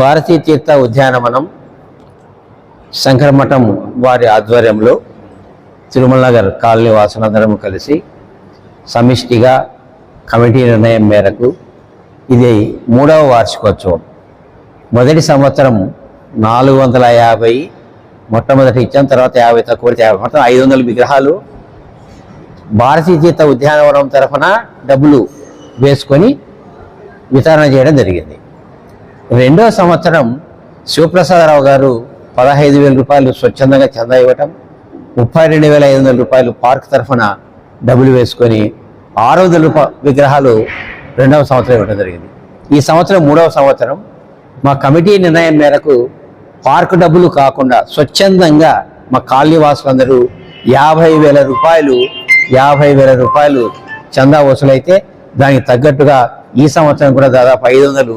భారతీయ తీర్థ ఉద్యానవనం శంకరమఠం వారి ఆధ్వర్యంలో తిరుమల నగర్ కాలనీ వాసులందరం కలిసి సమిష్టిగా కమిటీ నిర్ణయం మేరకు ఇది మూడవ వార్షికోత్సవం. మొదటి సంవత్సరం నాలుగు వందల యాభై మొట్టమొదటి ఇచ్చాం తర్వాత యాభై తక్కువ యాభై మొత్తం ఐదు వందల విగ్రహాలు. భారతీయ తీర్థ ఉద్యానవనం తరఫున డబ్బులు వేసుకొని వితరణ చేయడం జరిగింది. రెండో సంవత్సరం శివప్రసాదరావు గారు పదహైదు వేల రూపాయలు స్వచ్ఛందంగా చందా ఇవ్వటం ముప్పై రెండు వేల ఐదు వందల రూపాయలు పార్క్ తరఫున డబ్బులు వేసుకొని ఆరు వందల రూపాయ విగ్రహాలు రెండవ సంవత్సరం ఇవ్వడం జరిగింది. ఈ సంవత్సరం మూడవ సంవత్సరం మా కమిటీ నిర్ణయం మేరకు పార్క్ డబ్బులు కాకుండా స్వచ్ఛందంగా మా కాలనీ వాసులందరూ యాభై వేల రూపాయలు యాభై వేల రూపాయలు చందా వసూలైతే దానికి తగ్గట్టుగా ఈ సంవత్సరం కూడా దాదాపు ఐదు వందలు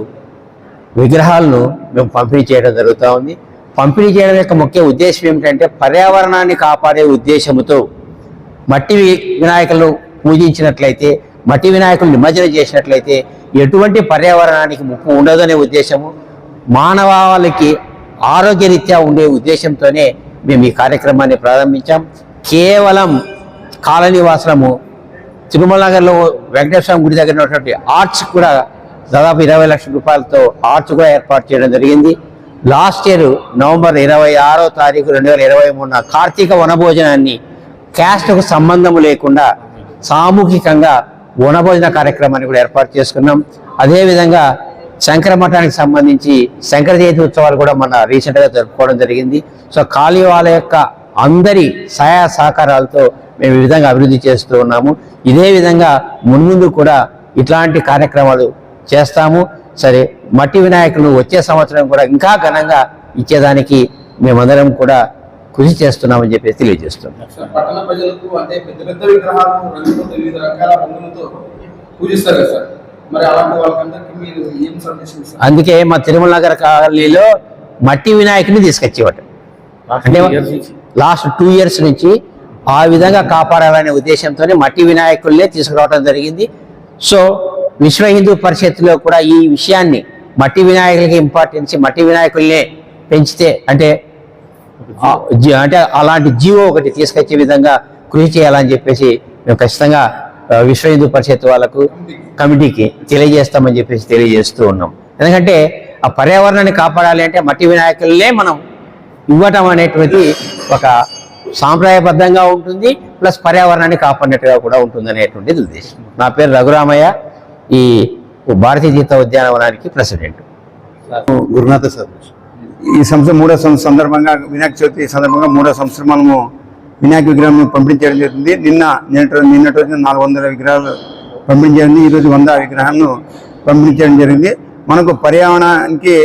విగ్రహాలను మేము పంపిణీ చేయడం జరుగుతూ ఉంది. పంపిణీ చేయడం యొక్క ముఖ్య ఉద్దేశం ఏమిటంటే పర్యావరణాన్ని కాపాడే ఉద్దేశంతో మట్టి వినాయకులు పూజించినట్లయితే మట్టి వినాయకులు నిమజ్జనం చేసినట్లయితే ఎటువంటి పర్యావరణానికి ముప్పు ఉండదనే ఉద్దేశము మానవాళికి ఆరోగ్యరీత్యా ఉండే ఉద్దేశంతోనే మేము ఈ కార్యక్రమాన్ని ప్రారంభించాం. కేవలం కాలనీవాసులము తిరుమల నగర్లో వెంకటేశ్వర గుడి దగ్గర ఉన్నటువంటి ఆర్ట్స్ కూడా దాదాపు ఇరవై లక్షల రూపాయలతో ఆర్చ్ కూడా ఏర్పాటు చేయడం జరిగింది. లాస్ట్ ఇయర్ నవంబర్ ఇరవై ఆరో తారీఖు రెండు వేల ఇరవై మూడున కార్తీక వనభోజనాన్ని క్యాస్ట్కు సంబంధం లేకుండా సామూహికంగా వనభోజన కార్యక్రమాన్ని కూడా ఏర్పాటు చేసుకున్నాం. అదేవిధంగా శంకర మఠానికి సంబంధించి శంకర జయంతి ఉత్సవాలు కూడా మన రీసెంట్గా జరుపుకోవడం జరిగింది. సో కాళీ వాళ్ళ యొక్క అందరి సహాయ సహకారాలతో మేము ఈ విధంగా అభివృద్ధి చేస్తూ ఉన్నాము. ఇదే విధంగా మున్ముందు కూడా ఇట్లాంటి కార్యక్రమాలు చేస్తాము. సరే మట్టి వినాయకులు వచ్చే సంవత్సరం కూడా ఇంకా ఘనంగా ఇచ్చేదానికి మేమందరం కూడా కృషి చేస్తున్నామని చెప్పి తెలియజేస్తున్నాం. అందుకే మా తిరుమల నగర కాలనీలో మట్టి వినాయకుని తీసుకొచ్చేవాడు అంటే లాస్ట్ టూ ఇయర్స్ నుంచి ఆ విధంగా కాపాడాలనే ఉద్దేశంతోనే మట్టి వినాయకుల్నే తీసుకురావడం జరిగింది. సో విశ్వ హిందూ పరిషత్తులో కూడా ఈ విషయాన్ని మట్టి వినాయకులకి ఇంపార్టెన్స్ మట్టి వినాయకుల్నే పెంచితే అంటే జీ- అంటే అలాంటి జీవో ఒకటి తీసుకొచ్చే విధంగా కృషి చేయాలని చెప్పేసి మేము ఖచ్చితంగా విశ్వ హిందూ పరిషత్ వాళ్ళకు కమిటీకి తెలియజేస్తామని చెప్పేసి తెలియజేస్తూ ఉన్నాం. ఎందుకంటే ఆ పర్యావరణాన్ని కాపాడాలి అంటే మట్టి వినాయకులనే మనం ఇవ్వటం అనేటువంటి ఒక సాంప్రదాయబద్ధంగా ఉంటుంది ప్లస్ పర్యావరణాన్ని కాపాడినట్టుగా కూడా ఉంటుంది అనేటువంటిది ఉద్దేశం. నా పేరు రఘురామయ్య. ఈ భారతీయ తీర్థ ఉద్యానవనానికి ప్రెసిడెంట్. గురునాథ సార్. ఈ సంవత్సరం మూడో సంవత్సరం సందర్భంగా వినాయక చవితి సందర్భంగా మూడో సంవత్సరం మనము వినాయక విగ్రహం పంపిణీ చేయడం జరుగుతుంది నిన్న నిన్నటి నిన్నటి రోజున నాలుగు వందల విగ్రహాలు పంపిణీ ఈరోజు వంద విగ్రహాలను పంపిణీ చేయడం జరిగింది. మనకు పర్యావరణానికి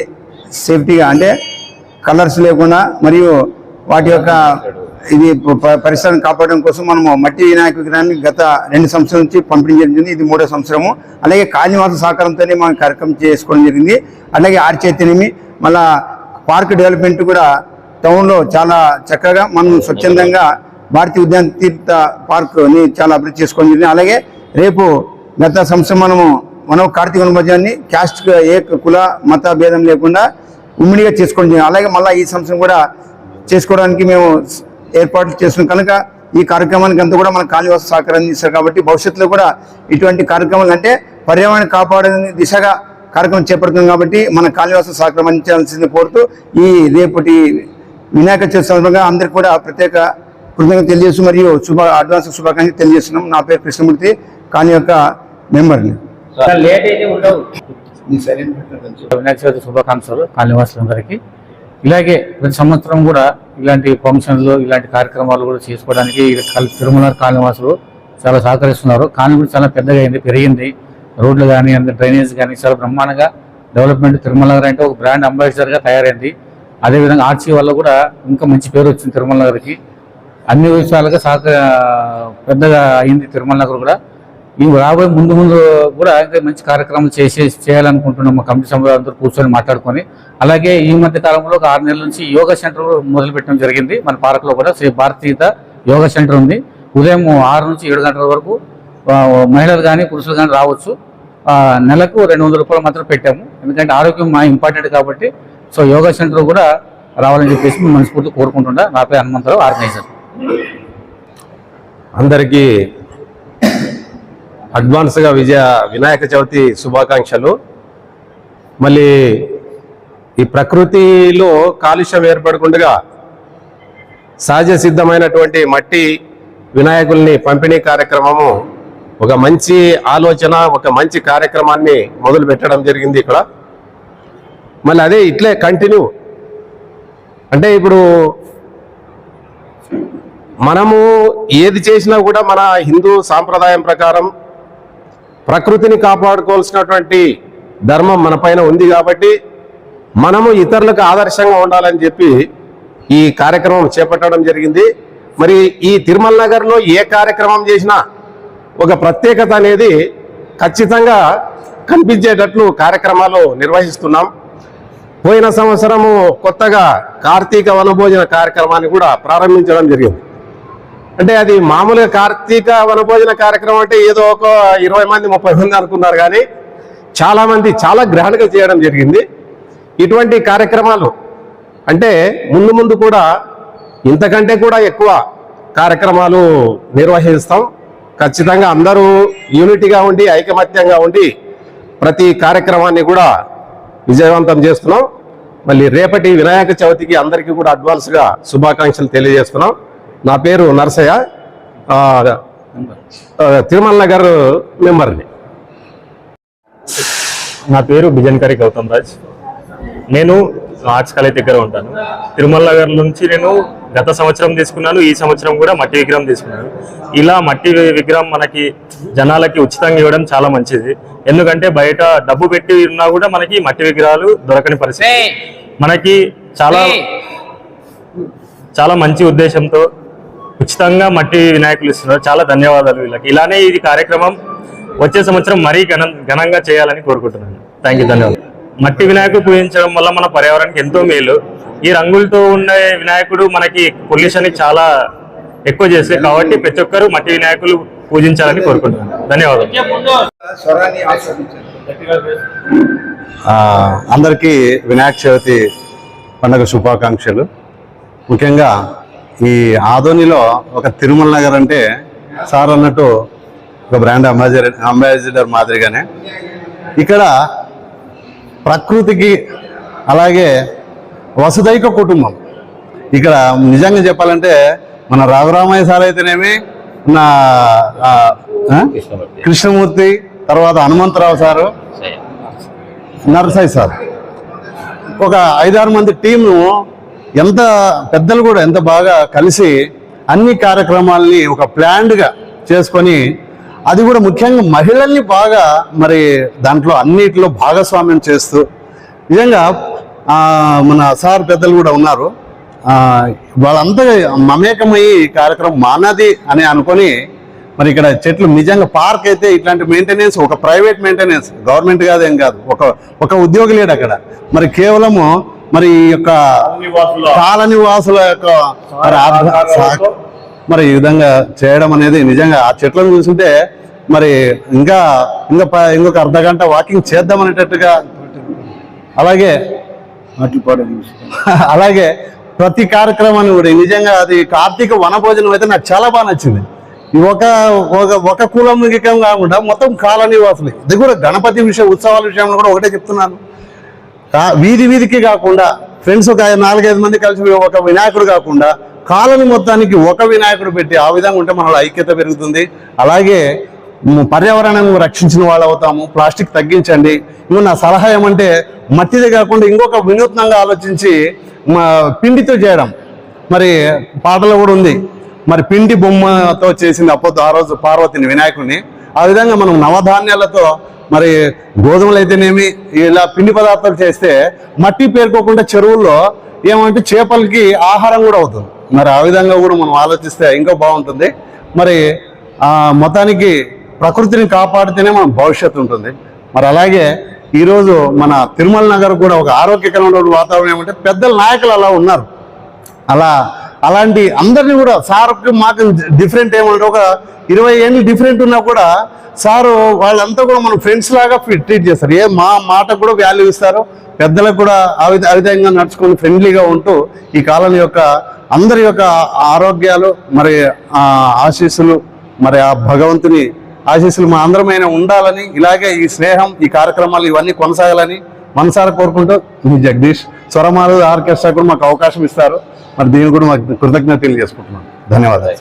సేఫ్టీగా అంటే కలర్స్ లేకుండా మరియు వాటి యొక్క ఇది పరిసరాన్ని కాపాడడం కోసం మనము మట్టి వినాయక విగ్రహాన్ని గత రెండు సంవత్సరాల నుంచి పంపిణీ జరిగింది. ఇది మూడో సంవత్సరము. అలాగే కాళీవాస సహకారంతోనే మనం కార్యక్రమం చేసుకోవడం జరిగింది. అలాగే ఆర్చైతన్యమి మళ్ళా పార్క్ డెవలప్మెంట్ కూడా టౌన్లో చాలా చక్కగా మనం స్వచ్ఛందంగా భారతీయ ఉద్యాన తీర్థ పార్క్ని చాలా అభివృద్ధి చేసుకోవడం జరిగింది. అలాగే రేపు గత సంవత్సరం మనము మనం కార్తీక వనభోజనాన్ని క్యాస్ట్ ఏ కుల మత భేదం లేకుండా ఉమ్మిడిగా చేసుకోవడం జరిగింది. అలాగే మళ్ళీ ఈ సంవత్సరం కూడా చేసుకోవడానికి మేము ఏర్పాట్లు చేస్తున్నాం. కనుక ఈ కార్యక్రమానికి అంతా కూడా మన కాళీవాస సహకారం అందిస్తారు కాబట్టి భవిష్యత్తులో కూడా ఇటువంటి కార్యక్రమాలు అంటే పర్యావరణ కాపాడే దిశగా కార్యక్రమం చేపడుతుంది కాబట్టి మన కాళీవాస సహకారం అందించాల్సింది కోరుతూ ఈ రేపటి వినాయక చవితి సందర్భంగా అందరికీ కూడా ప్రత్యేక కృతజ్ఞత తెలియజేస్తూ మరియు శుభ అడ్వాన్స్ శుభాకాంక్షలు తెలియజేస్తున్నాం. నా పేరు కృష్ణమూర్తి కాని యొక్క మెంబర్ని లేట్ అయితే ఉండవు. వినాయక చవితి శుభాకాంక్షలు కాలనివాసులందరికీ ఇలాగే ప్రతి సంవత్సరం కూడా ఇలాంటి ఫంక్షన్లు ఇలాంటి కార్యక్రమాలు కూడా చేసుకోవడానికి కల్- తిరుమల కాలనివాసులు చాలా సహకరిస్తున్నారు. కాలనీ కూడా చాలా పెద్దగా అయింది పెరిగింది. రోడ్లు కానీ అంత డ్రైనేజ్ కానీ చాలా బ్రహ్మాండంగా డెవలప్మెంట్ తిరుమల నగర్ అంటే ఒక బ్రాండ్ అంబాసిడర్గా తయారైంది. అదేవిధంగా ఆర్సీ వల్ల కూడా ఇంకా మంచి పేరు వచ్చింది తిరుమల నగర్కి అన్ని విషయాలుగా సహక పెద్దగా అయింది తిరుమల నగర్ కూడా. ఈ రాబోయే ముందు ముందు కూడా ఇంకా మంచి కార్యక్రమాలు చేసే చేయాలనుకుంటున్నాం మా కమిటీ సభ్యులు అందరూ కూర్చొని మాట్లాడుకొని. అలాగే ఈ మధ్య కాలంలో ఒక ఆరు నెలల నుంచి యోగా సెంటర్ మొదలు పెట్టడం జరిగింది. మన పార్క్లో కూడా శ్రీ భారతీయత యోగా సెంటర్ ఉంది. ఉదయం ఆరు నుంచి ఏడు గంటల వరకు మహిళలు కానీ పురుషులు కానీ రావచ్చు. నెలకు రెండు వందల రూపాయలు మాత్రం పెట్టాము. ఎందుకంటే ఆరోగ్యం మా ఇంపార్టెంట్ కాబట్టి సో యోగా సెంటర్ కూడా రావాలని చెప్పేసి మనస్ఫూర్తి కోరుకుంటుండ నాపై హనుమంతరావు ఆర్గనైజర్. అందరికీ అడ్వాన్స్గా విజయ వినాయక చవితి శుభాకాంక్షలు. మళ్ళీ ఈ ప్రకృతిలో కాలుష్యం ఏర్పడకుండా సహజ సిద్ధమైనటువంటి మట్టి వినాయకుల్ని పంపిణీ కార్యక్రమము ఒక మంచి ఆలోచన ఒక మంచి కార్యక్రమాన్ని మొదలు పెట్టడం జరిగింది ఇక్కడ. మళ్ళీ అదే ఇట్లే కంటిన్యూ. అంటే ఇప్పుడు మనము ఏది చేసినా కూడా మన హిందూ సాంప్రదాయం ప్రకారం ప్రకృతిని కాపాడుకోవాల్సినటువంటి ధర్మం మన పైన ఉంది కాబట్టి మనము ఇతరులకు ఆదర్శంగా ఉండాలని చెప్పి ఈ కార్యక్రమం చేపట్టడం జరిగింది. మరి ఈ తిరుమల నగర్లో ఏ కార్యక్రమం చేసినా ఒక ప్రత్యేకత అనేది ఖచ్చితంగా కనిపించేటట్లు కార్యక్రమాలు నిర్వహిస్తున్నాం. పోయిన సంవత్సరము కొత్తగా కార్తీక వనభోజన కార్యక్రమాన్ని కూడా ప్రారంభించడం జరిగింది. అంటే అది మామూలుగా కార్తీక వనభోజన కార్యక్రమం అంటే ఏదో ఒక ఇరవై మంది ముప్పై మంది అనుకున్నారు కానీ చాలా మంది చాలా గ్రహణగా చేయడం జరిగింది. ఇటువంటి కార్యక్రమాలు అంటే ముందు ముందు కూడా ఇంతకంటే కూడా ఎక్కువ కార్యక్రమాలు నిర్వహిస్తాం. ఖచ్చితంగా అందరూ యూనిటీగా ఉండి ఐకమత్యంగా ఉండి ప్రతి కార్యక్రమాన్ని కూడా విజయవంతం చేస్తున్నాం. మళ్ళీ రేపటి వినాయక చవితికి అందరికీ కూడా అడ్వాన్స్గా శుభాకాంక్షలు తెలియజేస్తున్నాం. నా పేరు నరసయ్య. తిరుమల నగర్ మెంబర్ని. నా పేరు బిజన్కరి గౌతమ్ రాజ్. నేను ఆర్ట్స్ కాలేజ్ దగ్గర ఉంటాను. తిరుమల నగర్ నుంచి నేను గత సంవత్సరం తీసుకున్నాను ఈ సంవత్సరం కూడా మట్టి విగ్రహం తీసుకున్నాను. ఇలా మట్టి విగ్రహం మనకి జనాలకి ఉచితంగా ఇవ్వడం చాలా మంచిది. ఎందుకంటే బయట డబ్బు పెట్టి ఉన్నా కూడా మనకి మట్టి విగ్రహాలు దొరకని పరిస్థితి. మనకి చాలా చాలా మంచి ఉద్దేశంతో ఉచితంగా మట్టి వినాయకులు ఇస్తున్నారు. చాలా ధన్యవాదాలు వీళ్ళకి. ఇలానే ఇది కార్యక్రమం వచ్చే సంవత్సరం మరీ ఘన ఘనంగా చేయాలని కోరుకుంటున్నాను. థ్యాంక్ యూ ధన్యవాదాలు. మట్టి వినాయకుడు పూజించడం వల్ల మన పర్యావరణానికి ఎంతో మేలు. ఈ రంగులతో ఉండే వినాయకుడు మనకి పొల్యూషన్ చాలా ఎక్కువ చేస్తే కాబట్టి ప్రతి ఒక్కరూ మట్టి వినాయకులు పూజించాలని కోరుకుంటున్నాను. ధన్యవాదాలు. అందరికీ వినాయక చవితి పండుగ శుభాకాంక్షలు. ముఖ్యంగా ఈ ఆదోనిలో ఒక తిరుమల నగర్ అంటే సార్ అన్నట్టు ఒక బ్రాండ్ అంబాసిడర్ అంబాసిడర్ మాదిరిగానే. ఇక్కడ ప్రకృతికి అలాగే వసుదైక కుటుంబం. ఇక్కడ నిజంగా చెప్పాలంటే మన రఘురామయ్య సార్ అయితేనేమి నా? కృష్ణమూర్తి. తర్వాత హనుమంతరావు సారు నరసాయి సార్. ఒక ఐదారు మంది టీంను ఎంత పెద్దలు కూడా ఎంత బాగా కలిసి అన్ని కార్యక్రమాల్ని ఒక ప్లాన్డ్గా చేసుకొని అది కూడా ముఖ్యంగా మహిళల్ని బాగా మరి దాంట్లో అన్నిటిలో భాగస్వామ్యం చేస్తూ నిజంగా మన సార్ పెద్దలు కూడా ఉన్నారు. వాళ్ళంతా మమేకమై కార్యక్రమం మానది అని అనుకొని మరి ఇక్కడ చెట్లు నిజంగా పార్క్ అయితే ఇట్లాంటి మెయింటెనెన్స్ ఒక ప్రైవేట్ మెయింటెనెన్స్ గవర్నమెంట్ కాదు ఏం కాదు ఒక ఒక ఉద్యోగి లేడు అక్కడ. మరి కేవలము మరి ఈ యొక్క కాలనీ వాసుల యొక్క మరి మరి ఈ విధంగా చేయడం అనేది నిజంగా ఆ చెట్లను చూస్తుంటే మరి ఇంకా ఇంకా ఇంకొక అర్ధ గంట వాకింగ్ చేద్దాం అనేటట్టుగా అలాగే అలాగే ప్రతి కార్యక్రమాన్ని కూడా నిజంగా అది కార్తీక వనభోజనం అయితే నాకు చాలా బాగా నచ్చింది. ఒక ఒక ఒక కులం కాకుండా మొత్తం కాలనీ వాసులు ఇది కూడా గణపతి విషయం ఉత్సవాల విషయంలో కూడా ఒకటే చెప్తున్నాను. వీధి వీధికి కాకుండా ఫ్రెండ్స్ ఒక నాలుగైదు మంది కలిసి ఒక వినాయకుడు కాకుండా కాలనీ మొత్తానికి ఒక వినాయకుడు పెట్టి ఆ విధంగా ఉంటే మనలో ఐక్యత పెరుగుతుంది. అలాగే పర్యావరణం రక్షించిన వాళ్ళు అవుతాము. ప్లాస్టిక్ తగ్గించండి. ఇంకో నా సలహా ఏమంటే మట్టిదే కాకుండా ఇంకొక వినూత్నంగా ఆలోచించి మా పిండితో చేయడం. మరి పాటలో కూడా ఉంది. మరి పిండి బొమ్మతో చేసింది అప్పొద్దు ఆ రోజు పార్వతిని వినాయకుడిని. ఆ విధంగా మనం నవధాన్యాలతో మరి గోధుమలు అయితేనేమి ఇలా పిండి పదార్థాలు చేస్తే మట్టి పేరుకోకుండా చెరువుల్లో ఏమంటే చేపలకి ఆహారం కూడా అవుతుంది. మరి ఆ విధంగా కూడా మనం ఆలోచిస్తే ఇంకా బాగుంటుంది. మరి ఆ మొత్తానికి ప్రకృతిని కాపాడితేనే మన భవిష్యత్తు ఉంటుంది. మరి అలాగే ఈరోజు మన తిరుమల నగర్ కూడా ఒక ఆరోగ్యకరమైన వాతావరణం ఏమంటే పెద్దల నాయకులు అలా ఉన్నారు. అలా అలాంటి అందరినీ కూడా సార్కి మాకు డిఫరెంట్ ఏమంటే ఒక ఇరవై ఏళ్ళు డిఫరెంట్ ఉన్నా కూడా సారు వాళ్ళంతా కూడా మన ఫ్రెండ్స్ లాగా ట్రీట్ చేస్తారు. ఏ మా మాట కూడా వాల్యూ ఇస్తారు. పెద్దలకు కూడా ఆ విధ విధంగా నడుచుకొని ఫ్రెండ్లీగా ఉంటూ ఈ కాలం యొక్క అందరి యొక్క ఆరోగ్యాలు మరి ఆశీస్సులు మరి ఆ భగవంతుని ఆశీస్సులు మా అందరమైన ఉండాలని ఇలాగే ఈ స్నేహం ఈ కార్యక్రమాలు ఇవన్నీ కొనసాగాలని మనసారా కోరుకుంటూ మీ జగదీష్ స్వరమాలు ఆర్కెస్ట్రా కూడా మాకు అవకాశం ఇస్తారు. మరి దీనికి కూడా మాకు కృతజ్ఞత తెలియజేసుకుంటున్నాను ధన్యవాదాలు.